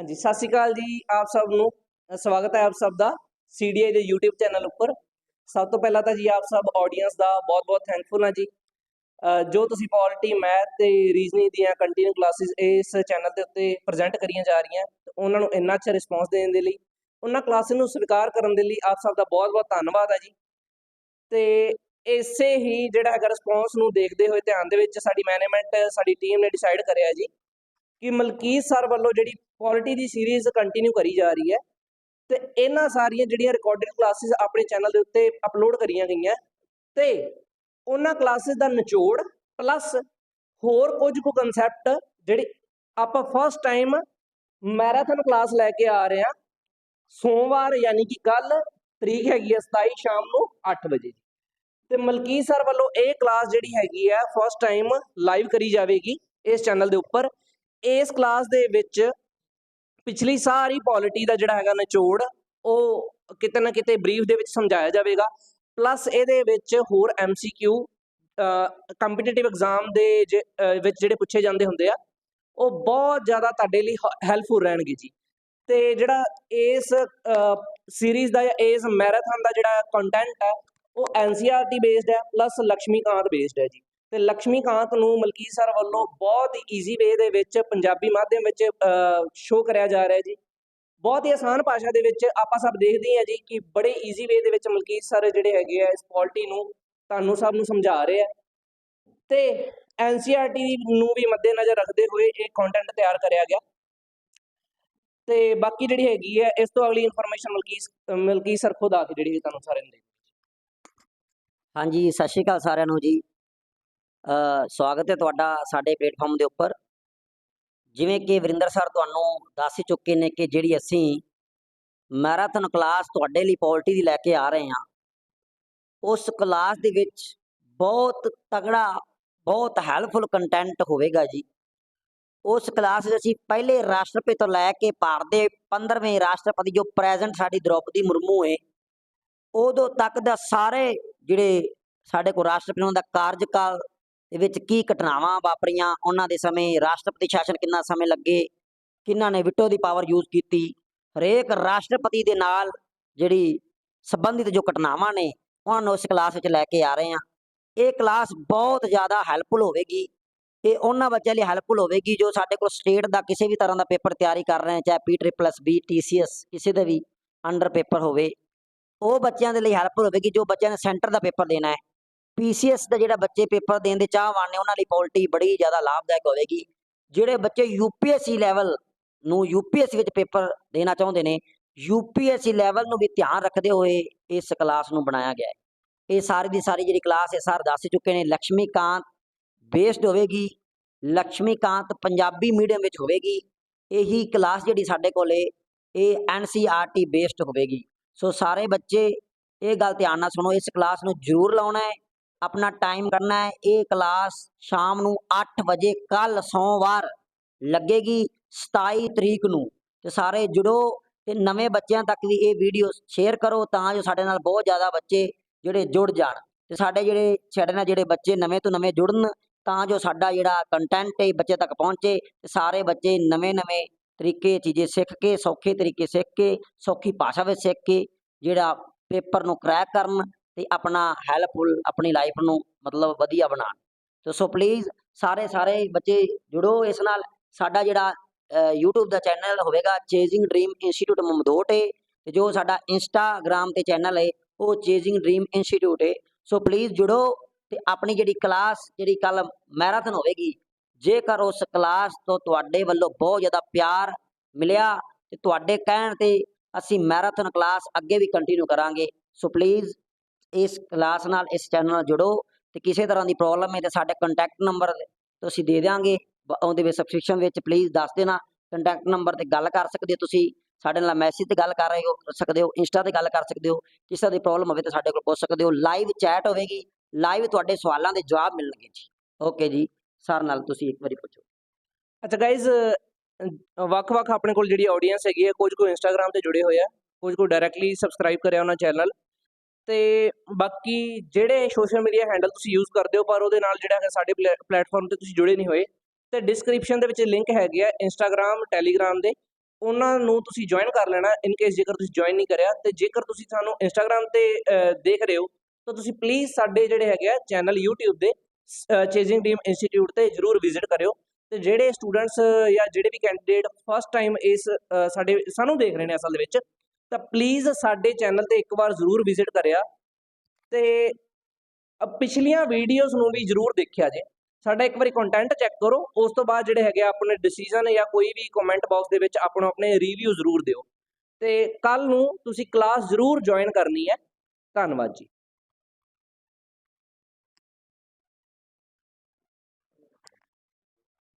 ਹਾਂਜੀ, ਸਤਿ ਸ਼੍ਰੀ ਅਕਾਲ ਜੀ ਆਪ ਸਭ ਨੂੰ। ਸਵਾਗਤ ਹੈ ਆਪ ਸਭ ਦਾ CDI ਦੇ YouTube ਚੈਨਲ ਉੱਪਰ। ਸਭ ਤੋਂ ਪਹਿਲਾਂ ਤਾਂ ਜੀ ਆਪ ਸਭ ਆਡੀਅנס ਦਾ ਬਹੁਤ-ਬਹੁਤ ਥੈਂਕਫੁਲ ਹਾਂ ਜੀ। ਜੋ ਤੁਸੀਂ ਪੋਲਿਟੀ ਮੈਥ ਤੇ ਰੀਜ਼ਨਿੰਗ ਦੀਆਂ ਕੰਟੀਨਿਊ ਕਲਾਸਿਸ ਇਸ ਚੈਨਲ ਦੇ ਉੱਤੇ ਪ੍ਰੈਜ਼ੈਂਟ ਕਰੀਆਂ ਜਾ ਰਹੀਆਂ ਉਹਨਾਂ ਨੂੰ ਇੰਨਾ ਅੱਛਾ ਰਿਸਪੌਂਸ ਦੇਣ ਦੇ ਲਈ, ਉਹਨਾਂ ਕਲਾਸਿਸ ਨੂੰ ਸਵੀਕਾਰ ਕਰਨ ਦੇ ਲਈ ਆਪ ਸਭ ਦਾ ਬਹੁਤ-ਬਹੁਤ ਧੰਨਵਾਦ ਹੈ ਜੀ। ਤੇ ਇਸੇ ਹੀ ਜਿਹੜਾ ਹੈਗਾ ਰਿਸਪੌਂਸ ਨੂੰ ਦੇਖਦੇ ਹੋਏ ਧਿਆਨ ਦੇ ਵਿੱਚ ਸਾਡੀ ਮੈਨੇਜਮੈਂਟ ਸਾਡੀ ਟੀਮ ਨੇ ਡਿਸਾਈਡ ਕਰਿਆ ਜੀ ਕਿ ਮਲਕੀਤ ਸਰ ਵੱਲੋਂ ਜਿਹੜੀ ਪੋਲਿਟੀ ਦੀ ਸੀਰੀਜ਼ ਕੰਟੀਨਿਊ ਕਰੀ ਜਾ ਰਹੀ ਹੈ ਤੇ ਇਹਨਾਂ ਸਾਰੀਆਂ ਜਿਹੜੀਆਂ ਰਿਕਾਰਡਡ ਕਲਾਸਿਸ ਆਪਣੇ ਚੈਨਲ ਦੇ ਉੱਤੇ ਅਪਲੋਡ ਕਰੀਆਂ ਗਈਆਂ ਤੇ ਉਹਨਾਂ ਕਲਾਸਿਸ ਦਾ ਨਿਚੋੜ ਪਲੱਸ ਹੋਰ ਕੁਝ ਕੁ ਕਨਸੈਪਟ ਜਿਹੜੇ ਆਪਾਂ ਫਸਟ ਟਾਈਮ ਮੈਰਾਥਨ ਕਲਾਸ ਲੈ ਕੇ ਆ ਰਹੇ ਹਾਂ, ਸੋਮਵਾਰ ਯਾਨੀ ਕਿ ਕੱਲ ਤਰੀਕ ਹੈਗੀ ਹੈ 27 ਸ਼ਾਮ ਨੂੰ 8 ਵਜੇ ਤੇ ਮਲਕੀਤ ਸਰ ਵੱਲੋਂ ਇਹ ਕਲਾਸ ਜਿਹੜੀ ਹੈਗੀ ਹੈ ਫਸਟ ਟਾਈਮ ਲਾਈਵ ਕਰੀ ਜਾਵੇਗੀ ਇਸ ਚੈਨਲ ਦੇ ਉੱਪਰ। ਇਸ ਕਲਾਸ ਦੇ ਵਿੱਚ ਪਿਛਲੀ ਸਾਰੀ ਪੋਲਿਟੀ ਦਾ ਜਿਹੜਾ ਹੈਗਾ ਨਿਚੋੜ, ਉਹ ਕਿਤੇ ਨਾ ਕਿਤੇ ਬਰੀਫ ਦੇ ਵਿੱਚ ਸਮਝਾਇਆ ਜਾਵੇਗਾ। ਪਲੱਸ ਇਹਦੇ ਵਿੱਚ ਹੋਰ ਐਮਸੀਕਿਊ ਕੰਪੀਟੀਟਿਵ ਐਗਜ਼ਾਮ ਦੇ ਜ- ਵਿੱਚ ਜਿਹੜੇ ਪੁੱਛੇ ਜਾਂਦੇ ਹੁੰਦੇ ਆ, ਉਹ ਬਹੁਤ ਜ਼ਿਆਦਾ ਤੁਹਾਡੇ ਲਈ ਹੈਲਪਫੁਲ ਰਹਿਣਗੇ ਜੀ। ਤੇ ਜਿਹੜਾ ਇਸ ਸੀਰੀਜ਼ ਦਾ ਜਾਂ ਇਸ ਮੈਰਾਥਨ ਦਾ ਜਿਹੜਾ ਕੰਟੈਂਟ ਹੈ, ਉਹ ਐਨਸੀਆਰਟੀ ਬੇਸਡ ਹੈ ਪਲੱਸ ਲక్ష్ਮੀਕਾਂਤ ਬੇਸਡ ਹੈ ਜੀ। ਤੇ ਲక్ష్ਮੀਕਾਂਤ ਨੂੰ ਮਲਕੀਤ ਸਰ ਵੱਲੋਂ ਬਹੁਤ ਹੀ ਈਜ਼ੀ ਵੇ ਦੇ ਵਿੱਚ ਪੰਜਾਬੀ ਮਾਧਿਅਮ ਵਿੱਚ ਸ਼ੋਅ ਕਰਿਆ ਜਾ ਰਿਹਾ ਜੀ। ਬਹੁਤ ਹੀ ਆਸਾਨ ਭਾਸ਼ਾ ਦੇ ਵਿੱਚ ਆਪਾਂ ਸਭ ਦੇਖਦੇ ਹਾਂ ਜੀ ਕਿ ਬੜੇ ਈਜ਼ੀ ਵੇ ਦੇ ਵਿੱਚ ਮਲਕੀਤ ਸਰ ਜਿਹੜੇ ਹੈਗੇ ਆ ਇਸ ਕੁਆਲਿਟੀ ਨੂੰ ਤੁਹਾਨੂੰ ਸਭ ਨੂੰ ਸਮਝਾ ਰਹੇ ਆ। ਤੇ ਐਨਸੀਆਰਟੀ ਨੂੰ ਵੀ ਮੱਦੇਨਜ਼ਰ ਰੱਖਦੇ ਹੋਏ ਇਹ ਕੰਟੈਂਟ ਤਿਆਰ ਕਰਿਆ ਗਿਆ। ਤੇ ਬਾਕੀ ਜਿਹੜੀ ਹੈਗੀ ਹੈ, ਇਸ ਤੋਂ ਅਗਲੀ ਇਨਫੋਰਮੇਸ਼ਨ ਮਲਕੀਤ ਮਲਕੀਤ ਸਰ ਖੁਦ ਆ ਕੇ ਜਿਹੜੀ ਤੁਹਾਨੂੰ ਸਾਰਿਆਂ ਨੂੰ ਦੇ ਹਾਂਜੀ, ਸਤਿ ਸ਼੍ਰੀ ਅਕਾਲ ਸਾਰਿਆਂ ਨੂੰ ਜੀ। ਸਵਾਗਤ ਹੈ ਤੁਹਾਡਾ ਸਾਡੇ ਪਲੇਟਫਾਰਮ ਦੇ ਉੱਪਰ। ਜਿਵੇਂ ਕਿ ਵਰਿੰਦਰ ਸਰ ਤੁਹਾਨੂੰ ਦੱਸ ਹੀ ਚੁੱਕੇ ਨੇ ਕਿ ਜਿਹੜੀ ਅਸੀਂ ਮੈਰਾਥਨ ਕਲਾਸ ਤੁਹਾਡੇ ਲਈ ਪੋਲਟੀ ਦੀ ਲੈ ਕੇ ਆ ਰਹੇ ਹਾਂ, ਉਸ ਕਲਾਸ ਦੇ ਵਿੱਚ ਬਹੁਤ ਤਗੜਾ, ਬਹੁਤ ਹੈਲਪਫੁਲ ਕੰਟੈਂਟ ਹੋਵੇਗਾ ਜੀ। ਉਸ ਕਲਾਸ ਵਿੱਚ ਅਸੀਂ ਪਹਿਲੇ ਰਾਸ਼ਟਰਪਤੀ ਤੋਂ ਲੈ ਕੇ ਭਾਰਤ ਦੇ 15ਵੇਂ ਰਾਸ਼ਟਰਪਤੀ ਜੋ ਪ੍ਰੈਜ਼ੈਂਟ ਸਾਡੀ ਦ੍ਰੋਪਦੀ ਮੁਰਮੂ ਹੈ, ਉਦੋਂ ਤੱਕ ਦਾ ਸਾਰੇ ਜਿਹੜੇ ਸਾਡੇ ਕੋਲ ਰਾਸ਼ਟਰਪਤੀ ਉਹਨਾਂ ਦਾ ਕਾਰਜਕਾਲ ਦੇ ਵਿੱਚ ਕੀ ਘਟਨਾਵਾਂ ਵਾਪਰੀਆਂ, ਉਹਨਾਂ ਦੇ ਸਮੇਂ ਰਾਸ਼ਟਰਪਤੀ ਸ਼ਾਸਨ ਕਿੰਨਾ ਸਮੇਂ ਲੱਗੇ ਕਿੰਨਾਂ ਨੇ ਵਿਟੋ ਦੀ ਪਾਵਰ ਯੂਜ਼ ਕੀਤੀ, ਹਰੇਕ ਰਾਸ਼ਟਰਪਤੀ ਦੇ ਨਾਲ ਜਿਹੜੀ ਸੰਬੰਧਿਤ ਜੋ ਘਟਨਾਵਾਂ ਨੇ, ਉਹਨਾਂ ਨੂੰ ਇਸ ਕਲਾਸ ਵਿੱਚ ਲੈ ਕੇ ਆ ਰਹੇ ਹਾਂ। ਇਹ ਕਲਾਸ ਬਹੁਤ ਜ਼ਿਆਦਾ ਹੈਲਪਫੁਲ ਹੋਵੇਗੀ। ਇਹ ਉਹਨਾਂ ਬੱਚਿਆਂ ਲਈ ਹੈਲਪਫੁਲ ਹੋਵੇਗੀ ਜੋ ਸਾਡੇ ਕੋਲ ਸਟੇਟ ਦਾ ਕਿਸੇ ਵੀ ਤਰ੍ਹਾਂ ਦਾ ਪੇਪਰ ਤਿਆਰੀ ਕਰ ਰਹੇ ਨੇ, ਚਾਹੇ ਪੀ ਟ੍ਰਿਪਲਸ ਬੀ ਟੀਸੀਐਸ ਕਿਸੇ ਦੇ ਵੀ ਅੰਡਰ ਪੇਪਰ ਹੋਵੇ। ਉਹ ਬੱਚਿਆਂ ਦੇ ਲਈ ਹੈਲਪਫੁਲ ਹੋਵੇਗੀ ਜੋ ਬੱਚਿਆਂ ਨੇ ਸੈਂਟਰ ਦਾ ਪੇਪਰ ਦੇਣਾ ਹੈ। ਪੀਸੀਐਸ ਦਾ ਜਿਹੜਾ ਬੱਚੇ ਪੇਪਰ ਦੇਣ ਦੇ ਚਾਹਵਾਨ ਨੇ, ਉਹਨਾਂ ਲਈ ਪੋਲਿਟੀ ਬੜੀ ਜ਼ਿਆਦਾ ਲਾਭਦਾਇਕ ਹੋਵੇਗੀ। ਜਿਹੜੇ ਬੱਚੇ ਯੂਪੀਐਸਸੀ ਲੈਵਲ ਨੂੰ ਯੂਪੀਐਸਸੀ ਵਿੱਚ ਪੇਪਰ ਦੇਣਾ ਚਾਹੁੰਦੇ ਨੇ ਯੂਪੀਐਸਸੀ ਲੈਵਲ ਨੂੰ ਵੀ ਧਿਆਨ ਰੱਖਦੇ ਹੋਏ ਇਸ ਕਲਾਸ ਨੂੰ ਬਣਾਇਆ ਗਿਆ ਹੈ। ਇਹ ਸਾਰੀ ਦੀ ਸਾਰੀ ਜਿਹੜੀ ਕਲਾਸ ਹੈ ਸਰ ਦੱਸ ਚੁੱਕੇ ਨੇ ਲక్ష్ਮੀਕਾਂਤ ਬੇਸਡ ਹੋਵੇਗੀ ਲక్ష్ਮੀਕਾਂਤ ਪੰਜਾਬੀ ਮੀਡੀਅਮ ਵਿੱਚ ਹੋਵੇਗੀ, ਇਹੀ ਕਲਾਸ ਜਿਹੜੀ ਸਾਡੇ ਕੋਲੇ ਇਹ ਐਨਸੀਆਰਟੀ ਬੇਸਡ ਹੋਵੇਗੀ। ਸੋ ਸਾਰੇ ਬੱਚੇ ਇਹ ਗੱਲ ਧਿਆਨ ਨਾਲ ਸੁਣੋ, ਇਸ ਕਲਾਸ ਨੂੰ ਜ਼ਰੂਰ ਲਾਉਣਾ ਹੈ। ਆਪਣਾ ਟਾਈਮ ਕਰਨਾ ਹੈ। ਇਹ ਕਲਾਸ ਸ਼ਾਮ ਨੂੰ 8 ਵਜੇ ਕੱਲ ਸੋਮਵਾਰ ਲੱਗੇਗੀ 27 ਤਰੀਕ ਨੂੰ। ਤੇ ਸਾਰੇ ਜੁੜੋ ਤੇ ਨਵੇਂ ਬੱਚਿਆਂ ਤੱਕ ਵੀ ਇਹ ਵੀਡੀਓ ਸ਼ੇਅਰ ਕਰੋ ਤਾਂ ਜੋ ਸਾਡੇ ਨਾਲ ਬਹੁਤ ਜ਼ਿਆਦਾ ਬੱਚੇ ਜਿਹੜੇ ਜੁੜ ਜਾਣ। ਤੇ ਸਾਡੇ ਜਿਹੜੇ, ਸਾਡੇ ਨਾਲ ਜਿਹੜੇ ਬੱਚੇ ਨਵੇਂ ਤੋਂ ਨਵੇਂ ਜੁੜਨ ਤਾਂ ਜੋ ਸਾਡਾ ਜਿਹੜਾ ਕੰਟੈਂਟ ਹੈ ਬੱਚੇ ਤੱਕ ਪਹੁੰਚੇ ਤੇ ਸਾਰੇ ਬੱਚੇ ਨਵੇਂ-ਨਵੇਂ ਤਰੀਕੇ ਚੀਜ਼ੇ ਸਿੱਖ ਕੇ, ਸੌਖੇ ਤਰੀਕੇ ਸਿੱਖ ਕੇ, ਸੌਖੀ ਭਾਸ਼ਾ ਵਿੱਚ ਸਿੱਖ ਕੇ ਜਿਹੜਾ ਪੇਪਰ ਨੂੰ ਕਰੈਕ ਕਰਨ ਤੇ ਆਪਣਾ ਹੈਲਪਫੁਲ ਆਪਣੀ ਲਾਈਫ ਨੂੰ ਮਤਲਬ ਵਧੀਆ ਬਣਾਉਣ। ਤੇ ਸੋ ਪਲੀਜ਼ ਸਾਰੇ ਸਾਰੇ ਬੱਚੇ ਜੁੜੋ ਇਸ ਨਾਲ। ਸਾਡਾ ਜਿਹੜਾ ਅ, YouTube ਦਾ ਚੈਨਲ ਹੋਵੇਗਾ ਚੇਜ਼ਿੰਗ ਡ੍ਰੀਮ ਇੰਸਟੀਚਿਊਟ ਮਮਦੋਟ ਹੈ ਤੇ ਜੋ ਸਾਡਾ ਇੰਸਟਾਗ੍ਰam ਤੇ ਚੈਨਲ ਹੈ ਉਹ ਚੇਜ਼ਿੰਗ ਡ੍ਰੀਮ ਇੰਸਟੀਚਿਊਟ ਹੈ ਸੋ ਪਲੀਜ਼ ਜੁੜੋ ਤੇ ਆਪਣੀ ਜਿਹੜੀ ਕਲਾਸ ਜਿਹੜੀ ਕੱਲ ਮੈਰਾਥਨ ਹੋਵੇਗੀ ਜੇਕਰ ਉਸ ਕਲਾਸ ਤੋਂ ਤੁਹਾਡੇ ਵੱਲੋਂ ਬਹੁਤ ਜ਼ਿਆਦਾ ਪਿਆਰ ਮਿਲਿਆ ਤੇ ਤੁਹਾਡੇ ਕਹਿਣ ਤੇ ਅਸੀਂ ਮੈਰਾਥਨ ਕਲਾਸ ਅੱਗੇ ਵੀ ਕੰਟੀਨਿਊ ਕਰਾਂਗੇ। ਸੋ ਪਲੀਜ਼ ਇਸ ਕਲਾਸ ਨਾਲ, ਇਸ ਚੈਨਲ ਨਾਲ ਜੁੜੋ ਤੇ ਕਿਸੇ ਤਰ੍ਹਾਂ ਦੀ ਪ੍ਰੋਬਲਮ ਹੈ ਤੇ ਸਾਡਾ ਕੰਟੈਕਟ ਨੰਬਰ ਤੁਸੀਂ ਦੇ ਦਿਆਂਗੇ। ਉਹਦੇ ਵਿੱਚ ਸਬਸਕ੍ਰਿਪਸ਼ਨ ਵਿੱਚ ਪਲੀਜ਼ ਦੱਸ ਦੇਣਾ। ਕੰਟੈਕਟ ਨੰਬਰ ਤੇ ਗੱਲ ਕਰ ਸਕਦੇ ਹੋ ਤੁਸੀਂ। ਸਾਡੇ ਨਾਲ ਮੈਸੇਜ ਤੇ ਗੱਲ ਕਰ ਰਹੇ ਹੋ ਸਕਦੇ ਹੋ, ਇੰਸਟਾ ਤੇ ਗੱਲ ਕਰ ਸਕਦੇ ਹੋ। ਕਿਸੇ ਤਰ੍ਹਾਂ ਦੀ ਪ੍ਰੋਬਲਮ ਹੋਵੇ ਤਾਂ ਸਾਡੇ ਕੋਲ ਪੁੱਛ ਸਕਦੇ ਹੋ। ਲਾਈਵ ਚੈਟ ਹੋਵੇਗੀ। ਲਾਈਵ ਤੁਹਾਡੇ ਸਵਾਲਾਂ ਦੇ ਜਵਾਬ ਮਿਲਣਗੇ ਜੀ। ਓਕੇ ਜੀ। ਸਰ ਨਾਲ ਤੁਸੀਂ ਇੱਕ ਵਾਰੀ ਪੁੱਛੋ। ਅੱਛਾ ਗਾਇਜ਼ ਵੱਖ-ਵੱਖ ਆਪਣੇ ਕੋਲ ਜਿਹੜੀ ਆਡੀਅנס ਹੈਗੀ ਹੈ, ਕੁਝ ਕੋ ਇੰਸਟਾਗ੍ਰam ਤੇ ਜੁੜੇ ਹੋਏ ਆ, ਕੁਝ ਕੋ ਡਾਇਰੈਕਟਲੀ ਸਬਸਕ੍ਰਾਈਬ ਕਰਿਆ ਉਹਨਾਂ ਚੈਨਲ ਤੇ ਬਾਕੀ ਜਿਹੜੇ ਸੋਸ਼ਲ ਮੀਡੀਆ ਹੈਂਡਲ ਤੁਸੀਂ ਯੂਜ਼ ਕਰਦੇ ਹੋ, ਪਰ ਉਹਦੇ ਨਾਲ ਜਿਹੜਾ ਹੈ ਸਾਡੇ ਪਲੇਟਫਾਰਮ ਤੇ ਤੁਸੀਂ ਜੁੜੇ ਨਹੀਂ ਹੋਏ, ਤੇ ਡਿਸਕ੍ਰਿਪਸ਼ਨ ਦੇ ਵਿੱਚ ਲਿੰਕ ਹੈਗੇ ਆ ਇੰਸਟਾਗ੍ਰam ਟੈਲੀਗ੍ਰam ਦੇ, ਉਹਨਾਂ ਨੂੰ ਤੁਸੀਂ ਜੁਆਇਨ ਕਰ ਲੈਣਾ ਇਨ ਕੇਸ ਜੇਕਰ ਤੁਸੀਂ ਜੁਆਇਨ ਨਹੀਂ ਕਰਿਆ, ਤੇ ਜੇਕਰ ਤੁਸੀਂ ਸਾਨੂੰ ਇੰਸਟਾਗ੍ਰam ਤੇ ਦੇਖ ਰਹੇ ਹੋ, ਤਾਂ ਤੁਸੀਂ ਪਲੀਜ਼ ਸਾਡੇ ਜਿਹੜੇ ਹੈਗੇ ਆ ਚੈਨਲ YouTube ਦੇ ਚੇਜ਼ਿੰਗ ਟੀਮ ਇੰਸਟੀਚਿਊਟ ਤੇ ਜਰੂਰ ਵਿਜ਼ਿਟ ਕਰਿਓ, ਤੇ ਜਿਹੜੇ ਸਟੂਡੈਂਟਸ ਜਾਂ ਜਿਹੜੇ ਵੀ ਕੈਂਡੀਡੇਟ ਫਸਟ ਟਾਈਮ ਇਸ ਸਾਡੇ, ਸਾਨੂੰ ਦੇਖ ਰਹੇ ਨੇ ਅਸਲ ਦੇ ਵਿੱਚ ਤਾਂ ਪਲੀਜ਼ ਸਾਡੇ ਚੈਨਲ ਤੇ ਇੱਕ ਵਾਰ ਜ਼ਰੂਰ ਵਿਜ਼ਿਟ ਕਰਿਆ ਤੇ ਪਿਛਲੀਆਂ ਵੀਡੀਓਜ਼ ਨੂੰ ਵੀ ਜ਼ਰੂਰ ਦੇਖਿਆ ਜੇ। ਸਾਡਾ ਇੱਕ ਵਾਰੀ ਕੰਟੈਂਟ ਚੈੱਕ ਕਰੋ, ਉਸ ਤੋਂ ਬਾਅਦ ਜਿਹੜੇ ਹੈਗੇ ਆ ਆਪਣੇ ਡਿਸੀਜਨ ਜਾਂ ਕੋਈ ਵੀ ਕਮੈਂਟ ਬਾਕਸ ਦੇ ਵਿੱਚ ਆਪਣਾ ਆਪਣੇ ਰਿਵਿਊ ਜ਼ਰੂਰ ਦਿਓ। ਤੇ ਕੱਲ ਨੂੰ ਤੁਸੀਂ ਕਲਾਸ ਜ਼ਰੂਰ ਜੁਆਇਨ ਕਰਨੀ ਹੈ। ਧੰਨਵਾਦ ਜੀ।